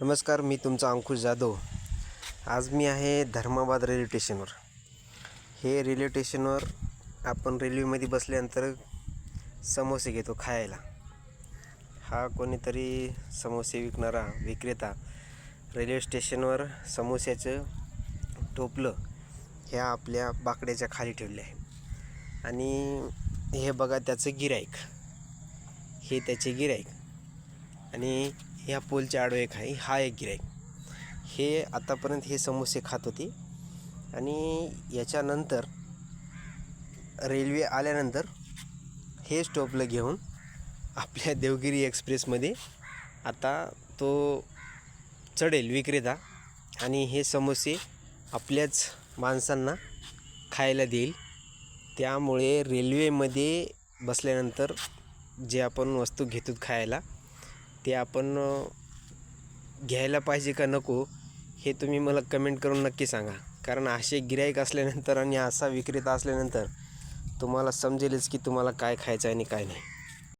नमस्कार मी तुमचा अंकुश जाधव. आज मी आहे धर्माबाद रेल्वे स्टेशनवर. हे रेल्वे स्टेशनवर आपण रेल्वेमध्ये बसल्यानंतर समोसे घेतो खायला. हा कोणीतरी समोसे विकणारा विक्रेता रेल्वे स्टेशनवर समोस्याचं टोपलं ह्या आपल्या बाकड्याच्या खाली ठेवले आहे. आणि हे बघा त्याचं गिराईक हे त्याचे गिराईक आणि ह्या पोलच्या आडवे एक आहे हा एक गिराईक हे आतापर्यंत हे समोसे खात होते. आणि याच्यानंतर रेल्वे आल्यानंतर हे स्टॉपला घेऊन आपल्या देवगिरी एक्सप्रेसमध्ये आता तो चढेल विक्रेता आणि हे समोसे आपल्याच माणसांना खायला देईल. त्यामुळे रेल्वेमध्ये बसल्यानंतर जे आपण वस्तू घेतो खायला ते आपण घ्यायला पाहिजे का नको हे तुम्ही मला कमेंट करून नक्की सांगा. कारण असे गिराईक असल्यानंतर आणि असा विक्रेता असल्यानंतर तुम्हाला समजेलच की तुम्हाला काय खायचं आहे आणि काय नाही.